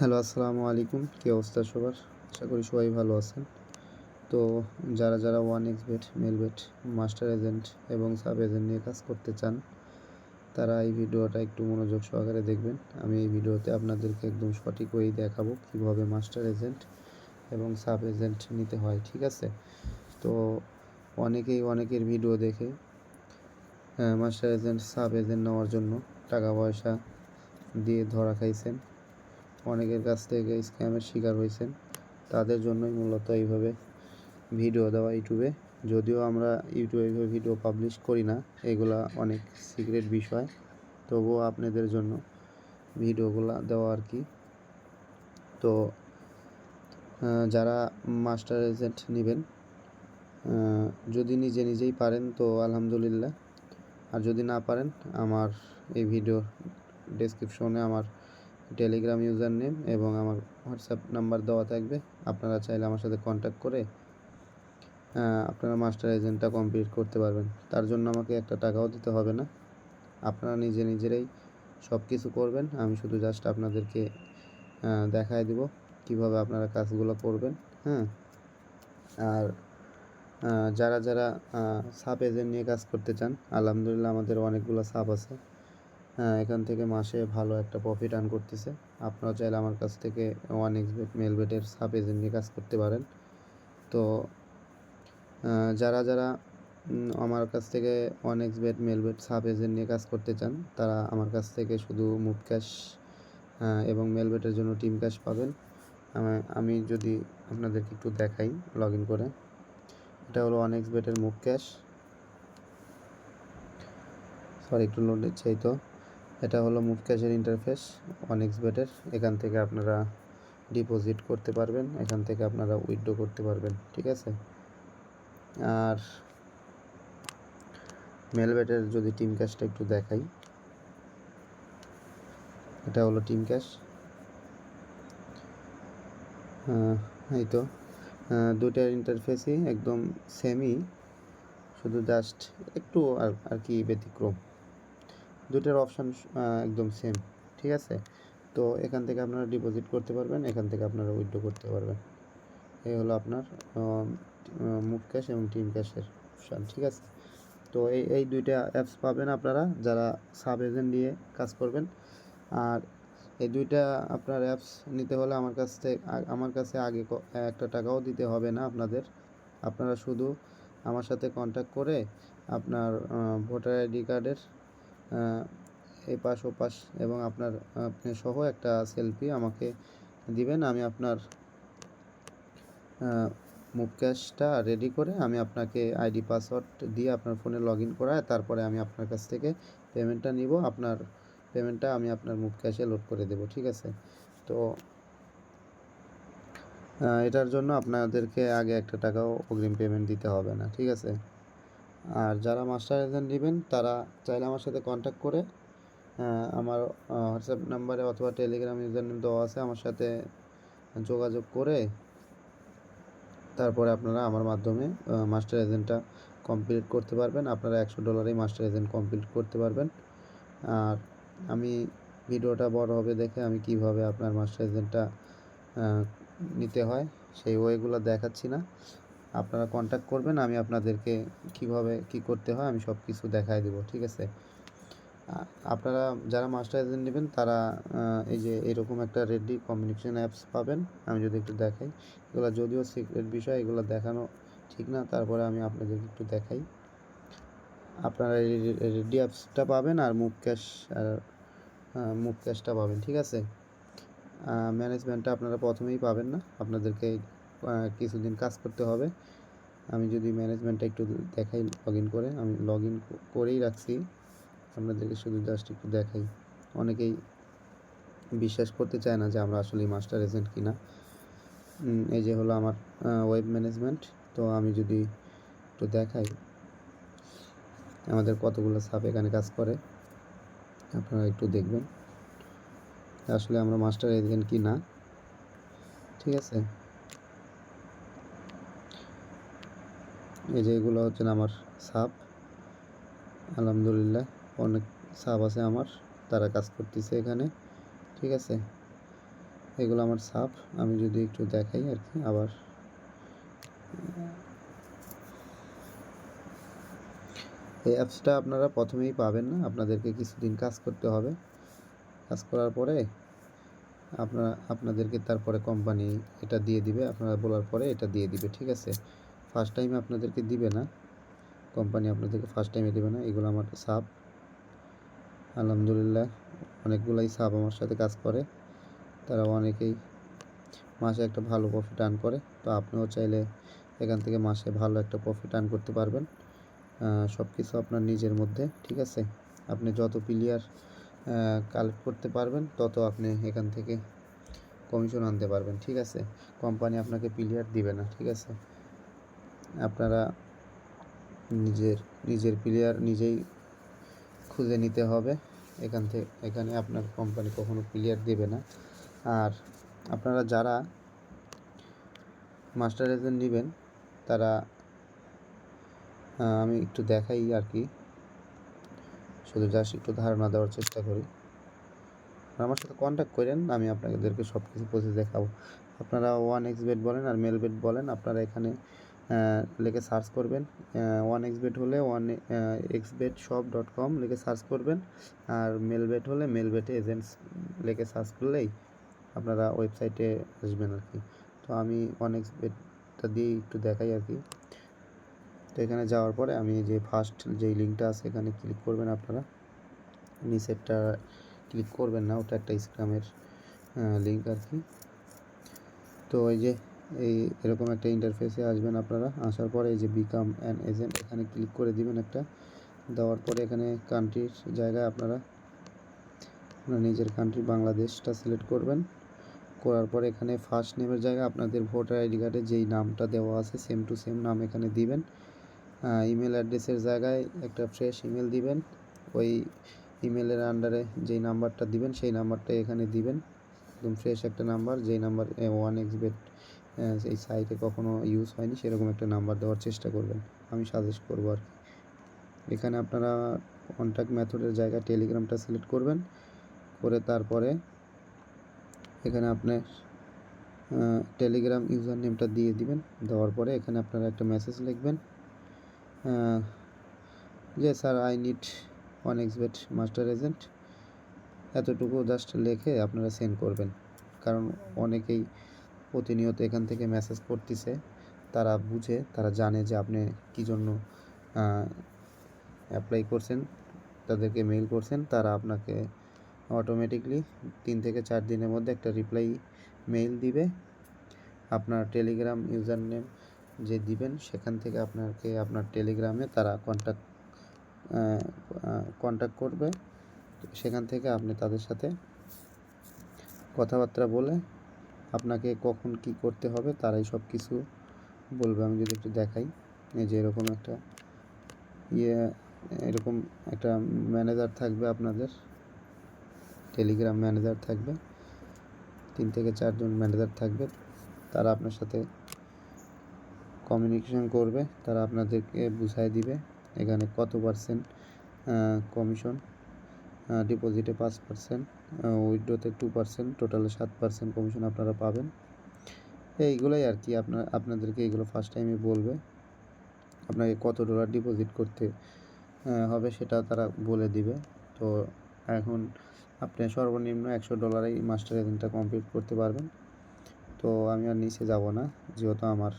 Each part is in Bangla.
হ্যালো, আসসালামু আলাইকুম। কী অবস্থা সবার? আশা করি সবাই ভালো আছেন। তো যারা যারা one X bet Mel bet master agent এবং সাব এজেন্ট নিয়ে কাজ করতে চান, তারা এই ভিডিওটা একটু মনোযোগ সহকারে দেখবেন। আমি এই ভিডিওতে আপনাদেরকে একদম সঠিক ওয়েই দেখাবো কীভাবে মাস্টার এজেন্ট এবং সাব এজেন্ট নিতে হয়, ঠিক আছে? তো অনেকেই অনেকের ভিডিও দেখে মাস্টার এজেন্ট সাব এজেন্ট নেওয়ার জন্য টাকা পয়সা দিয়ে ধরা খাইছেন। অনেকের কাছ থেকে স্ক্যামের শিকার হয়েছেন। তাদের জন্যই মূলত এইভাবে ভিডিও দেওয়া ইউটিউবে। যদিও আমরা ইউটিউবে এইভাবে ভিডিও পাবলিশ করি না, এগুলা অনেক সিক্রেট বিষয়। তবুও আপনাদের জন্য ভিডিওগুলো দেওয়া আর কি। তো যারা মাস্টার এজেন্ট নেবেন যদি নিজে নিজেই পারেন তো আলহামদুলিল্লাহ। আর যদি না পারেন, আমার এই ভিডিও ডেসক্রিপশনে আমার টেলিগ্রাম ইউজার নেম এবং আমার হোয়াটসঅ্যাপ নাম্বার দেওয়া থাকবে। আপনারা চাইলে আমার সাথে কন্ট্যাক্ট করে আপনারা মাস্টার এজেন্টটা কমপ্লিট করতে পারবেন। তার জন্য আমাকে একটা টাকাও দিতে হবে না। আপনারা নিজে নিজেরাই সব কিছু করবেন। আমি শুধু জাস্ট আপনাদেরকে দেখায় দিব কীভাবে আপনারা কাজগুলো করবেন হ্যাঁ? আর যারা যারা সাব এজেন্ট নিয়ে কাজ করতে চান, আলহামদুলিল্লাহ আমাদের অনেকগুলো সাব আছে। এখান থেকে মাসে ভালো একটা প্রফিট আর্ন করতেছে। আপনারা চাইলে আমার কাছ থেকে ওয়ান এক্স বেট মেল বেটের সাব এজেন্ট নিয়ে কাজ করতে পারেন। তো যারা যারা আমার কাছ থেকে one X bet Mel bet sub agent নিয়ে কাজ করতে চান, তারা আমার কাছ থেকে শুধু মুভ ক্যাশ এবং মেল বেটের জন্য টিম ক্যাশ পাবেন। আমি যদি আপনাদেরকে একটু দেখাই লগ ইন করে। এটা হলো ওয়ান এক্স বেটের মুভ ক্যাশ সরি একটু লোড দিচ্ছে তো। এটা হলো মুভ ক্যাশের ইন্টারফেস অনেক্স বেটের এখান থেকে আপনারা ডিপোজিট করতে পারবেন, এখান থেকে আপনারা উইথড্র করতে পারবেন, ঠিক আছে? আর মেল বেটের যদি টিম ক্যাশটা একটু দেখাই, এটা হলো টিম ক্যাশ এই তো। দুটার ইন্টারফেসই একদম সেমই শুধু জাস্ট একটু আর আর কি ব্যতিক্রম। দুটার অপশান একদম সেম ঠিক আছে? তো এখান থেকে আপনারা ডিপোজিট করতে পারবেন, এখান থেকে আপনারা উইথড্র করতে পারবেন। এই হলো আপনার মুভ ক্যাশ এবং টিম ক্যাশের অপশান ঠিক আছে? তো এই এই দুইটা অ্যাপস পাবেন আপনারা, যারা সাব এজেন্ট দিয়ে কাজ করবেন। আর এই দুইটা আপনার অ্যাপস নিতে হলে আমার কাছ থেকে, আমার কাছে আগে একটা টাকাও দিতে হবে না আপনাদের। আপনারা শুধু আমার সাথে কন্ট্যাক্ট করে আপনার ভোটার আইডি কার্ডের এই পাশ ও পাশ এবং আপনার, আপনি সহ একটা সেলফি আমাকে দিবেন। আমি আপনার মুভ ক্যাশটা রেডি করে আমি আপনাকে আইডি পাসওয়ার্ড দিয়ে আপনার ফোনে লগ ইন করায়, তারপরে আমি আপনার কাছ থেকে পেমেন্টটা নিব। আপনার পেমেন্টটা আমি আপনার মুভ ক্যাশে লোড করে দেব, ঠিক আছে? তো এটার জন্য আপনাদেরকে আগে একটা টাকাও অগ্রিম পেমেন্ট দিতে হবে না, ঠিক আছে? আর যারা মাস্টার এজেন্ট নেবেন, তারা চাইলে আমার সাথে কন্ট্যাক্ট করে আমার হোয়াটসঅ্যাপ নাম্বারে অথবা টেলিগ্রাম ইউজার নেম দেওয়া আছে, আমার সাথে যোগাযোগ করে, তারপরে আপনারা আমার মাধ্যমে মাস্টার এজেন্টটা কমপ্লিট করতে পারবেন। আপনারা একশো ডলারেই মাস্টার এজেন্ট কমপ্লিট করতে পারবেন। আর আমি ভিডিওটা বড় হবে দেখে আমি কীভাবে আপনার মাস্টার এজেন্টটা নিতে হয়, সেই ওয়েগুলো দেখাচ্ছি না। আপনারা কন্ট্যাক্ট করবেন, আমি আপনাদেরকে কীভাবে কি করতে হয়, আমি সব কিছু দেখাই দেবো, ঠিক আছে? আপনারা যারা মাস্টার এজেন্ট নেবেন, তারা এই যে এরকম একটা রেডি কমিউনিকেশন অ্যাপস পাবেন, আমি যদি একটু দেখাই। এগুলো যদিও সিক্রেট বিষয়, এগুলো দেখানো ঠিক না, তারপরে আমি আপনাদেরকে একটু দেখাই। আপনারা রেডি অ্যাপসটা পাবেন আর মুভ ক্যাশ আর মুভ ক্যাশটা পাবেন, ঠিক আছে? ম্যানেজমেন্টটা আপনারা প্রথমেই পাবেন না, আপনাদেরকে কিছুদিন কাজ করতে হবে। আমি যদি ম্যানেজমেন্টটা একটু দেখাই লগ ইন করে, আমি লগ ইন করেই রাখছি। আপনাদেরকে শুধু জাস্ট একটু দেখাই। অনেকেই বিশ্বাস করতে চায় না যে আমরা আসলে মাস্টার এজেন্ট কিনা। এই যে হলো আমার ওয়েব ম্যানেজমেন্ট তো আমি যদি একটু দেখাই, আমাদের কতগুলো সাপ এখানে কাজ করে, আপনারা একটু দেখবেন। আসলে আমরা মাস্টার এজেন্ট কি না ঠিক আছে? এই যে এগুলো হচ্ছেন আমার সাপ। আলহামদুলিল্লাহ, অনেক সাপ আছে আমার, তারা কাজ করতেছে এখানে, ঠিক আছে? এগুলো আমার সাপ, আমি যদি একটু দেখাই আর কি, আবার। এই অ্যাপসটা আপনারা প্রথমেই পাবেন না, আপনাদেরকে কিছুদিন কাজ করতে হবে। কাজ করার পরে আপনারা, আপনাদেরকে তারপরে কোম্পানি এটা দিয়ে দিবে, আপনারা বলার পরে এটা দিয়ে দিবে, ঠিক আছে? ফার্স্ট টাইমে আপনাদেরকে দিবে না। কোম্পানি আপনাদেরকে ফার্স্ট টাইমে দেবে না। এগুলো আমার সাপ আলহামদুলিল্লাহ, অনেকগুলাই সাপ আমার সাথে কাজ করে। তারা অনেকেই মাসে একটা ভালো প্রফিট আর্ন করে। তো আপনিও চাইলে এখান থেকে মাসে ভালো একটা প্রফিট আর্ন করতে পারবেন। সব কিছু আপনার নিজের মধ্যে, ঠিক আছে? আপনি যত প্লেয়ার কালেক্ট করতে পারবেন, তত আপনি এখান থেকে কমিশন আনতে পারবেন, ঠিক আছে? কোম্পানি আপনাকে প্লেয়ার দিবে না, ঠিক আছে? আপনারা নিজের নিজের প্লেয়ার নিজেই খুঁজে নিতে হবে। এখান থেকে এখানে আপনার কোম্পানি কখনো প্লেয়ার দেবে না। আর আপনারা যারা মাস্টার এজেন্ট নেবেন, তারা আমি একটু দেখাই আর কি। শুধু জাস্ট একটু ধারণা দেওয়ার চেষ্টা করি। আমার সাথে কন্ট্যাক্ট করেন, আমি আপনাদেরকে সব কিছু প্রসেস দেখাবো। আপনারা ওয়ান এক্স বেড বলেন আর মেল বেড বলেন, আপনারা এখানে লিখে সার্চ করবেন। ওয়ান এক্স বেড হলে one X bet shop dot com লিখে সার্চ করবেন। আর মেল বেড হলে মেল বেডে এজেন্টস লিখে সার্চ করলেই আপনারা ওয়েবসাইটে আসবেন আর কি। তো আমি ওয়ান এক্স বেডটা দিয়ে একটু দেখাই আর কি। তো এখানে যাওয়ার পরে আমি যে ফার্স্ট যেই লিঙ্কটা আছে এখানে ক্লিক করবেন আপনারা। নিচেরটা ক্লিক করবেন না, ওটা একটা স্ক্রামের লিঙ্ক আর কি। তো ওই যে এই এরকম একটা ইন্টারফেসে আসবেন আপনারা। আসার পরে এই যে বিকাম অ্যান এজেন্ট এখানে ক্লিক করে দিবেন একটা। দেওয়ার পরে এখানে কান্ট্রির জায়গায় আপনারা, আপনার নিজের কান্ট্রি বাংলাদেশটা সিলেক্ট করবেন। করার পরে এখানে ফার্স্ট নেমের জায়গায় আপনাদের ভোটার আইডি কার্ডে যেই নামটা দেওয়া আছে সেম টু সেম নাম এখানে দিবেন। ইমেল অ্যাড্রেসের জায়গায় একটা ফ্রেশ ইমেল দিবেন। ওই ইমেলের আন্ডারে যেই নাম্বারটা দিবেন, সেই নাম্বারটা এখানে দিবেন। একদম ফ্রেশ একটা নাম্বার যেই নাম্বার ওয়ান এক্স বেট এই সাইটে কখনো ইউজ হয়নি, সেরকম একটা নাম্বার দেওয়ার চেষ্টা করবেন। আমি সাজেস্ট করব আর কি। এখানে আপনারা কন্ট্যাক্ট মেথডের জায়গায় টেলিগ্রামটা সিলেক্ট করবেন, করে তারপরে এখানে আপনার টেলিগ্রাম ইউজার নেমটা দিয়ে দিবেন। দেওয়ার পরে এখানে আপনারা একটা মেসেজ লিখবেন যে sir I need one X bet master agent এতটুকু জাস্ট লেখে আপনারা সেন্ড করবেন। কারণ অনেকেই প্রতিনিয়ত এখান থেকে মেসেজ করতেছে। তারা বুঝে, তারা জানে যে আপনি কী জন্য অ্যাপ্লাই করছেন, তাদেরকে মেইল করছেন। তারা আপনাকে অটোমেটিকলি তিন থেকে চার দিনের মধ্যে একটা রিপ্লাই মেইল দিবে। আপনার টেলিগ্রাম ইউজার নেম যে দিবেন, সেখান থেকে আপনাকে আপনার টেলিগ্রামে তারা কন্ট্যাক্ট কন্ট্যাক্ট করবে। সেখান থেকে আপনি তাদের সাথে কথাবার্তা বলে আপনাকে কখন কি করতে হবে তারাই সব কিছু বলবে। আমি যদি একটু দেখাই যে এরকম একটা ইয়ে এরকম একটা ম্যানেজার থাকবে আপনাদের টেলিগ্রাম ম্যানেজার থাকবে, তিন থেকে চারজন ম্যানেজার থাকবে, তারা আপনার সাথে কমিউনিকেশন করবে, তারা আপনাদেরকে বুঝাই দিবে, এখানে কত পার্সেন্ট কমিশন ডিপোজিটে পাঁচ পার্সেন্ট উইড্রোতে টু পার্সেন্ট টোটালে সাত পার্সেন্ট কমিশন আপনারা পাবেন। এইগুলোই আর কি আপনার, আপনাদেরকে এগুলো ফার্স্ট টাইমে বলবে। আপনাকে কত ডলার ডিপোজিট করতে হবে সেটা তারা বলে দিবে। তো এখন আপনি সর্বনিম্ন একশো ডলারেই মাস্টার এজেন্টটা কমপ্লিট করতে পারবেন। তো আমি আর নিচে যাব না, যেহেতু আমার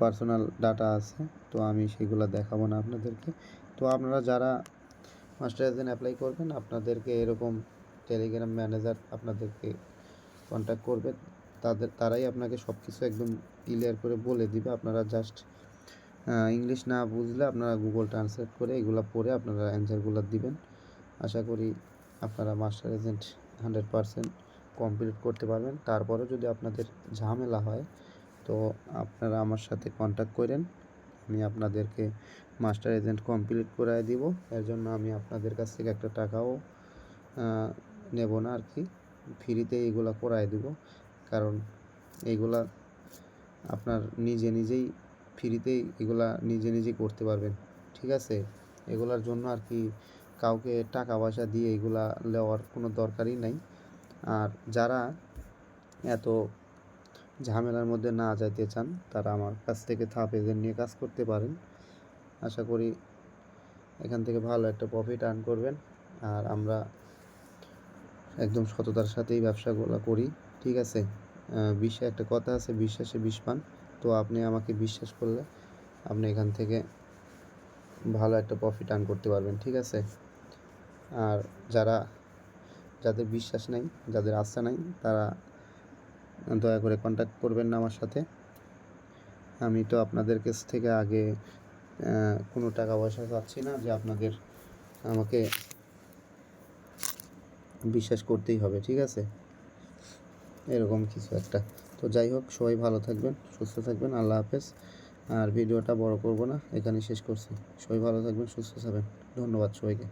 পার্সোনাল ডাটা আছে, তো আমি সেগুলো দেখাবো না আপনাদেরকে। তো আপনারা যারা মাস্টার এজেন্ট অ্যাপ্লাই করবেন, আপনাদেরকে এরকম টেলিগ্রাম ম্যানেজার আপনাদেরকে কন্ট্যাক্ট করবে, তাদের, তারাই আপনাকে সব কিছু একদম ক্লিয়ার করে বলে দিবে, আপনারা জাস্ট ইংলিশ না বুঝলে আপনারা গুগল ট্রান্সলেট করে এগুলো পড়ে আপনারা অ্যান্সারগুলো দিবেন। আশা করি আপনারা master agent hundred percent complete করতে পারবেন। তারপরেও যদি আপনাদের ঝামেলা হয়, তো আপনারা আমার সাথে কন্ট্যাক্ট করেন। আমি আপনাদেরকে মাস্টার এজেন্ট কমপ্লিট করায় দিব। এর জন্য আমি আপনাদের কাছ থেকে একটা টাকাও নেব না আর কি। ফ্রিতে এইগুলা করায় দিব। কারণ এইগুলা আপনার নিজে নিজেই ফ্রিতেই এগুলা নিজে নিজেই করতে পারবেন। ঠিক আছে? এগুলার জন্য আর কি কাউকে টাকা পয়সা দিয়ে এগুলা নেওয়ার কোনো দরকারই নাই। আর যারা এত ঝামেলার মধ্যে না যাইতে চান তারা আমার কাছ থেকে থাপ এজেন্ট নিয়ে কাজ করতে পারেন। আশা করি এখান থেকে ভালো একটা প্রফিট আর্ন করবেন। আর আমরা একদম সততার সাথেই ব্যবসাগুলো করি ঠিক আছে? আহ, বিশ্বে একটা কথা আছে বিশ্বাসে বিষ পান। তো আপনি আমাকে বিশ্বাস করলে আপনি এখান থেকে ভালো একটা প্রফিট আর্ন করতে পারবেন ঠিক আছে? আর যারা যাদের বিশ্বাস নেই যাদের আস্থা নাই তারা দয়া করে কন্ট্যাক্ট করবেন না আমার সাথে। আমি তো আপনাদের কাছ থেকে আগে কোনো টাকা পয়সা চাচ্ছি না যে আপনাদের আমাকে বিশ্বাস করতেই হবে, ঠিক আছে? এরকম কিছু একটা। তো যাই হোক, সবাই ভালো থাকবেন, সুস্থ থাকবেন, আল্লাহ হাফেজ। আর ভিডিওটা বড় করব না এখানে শেষ করছি। সবাই ভালো থাকবেন, সুস্থ থাকবেন। ধন্যবাদ সবাইকে।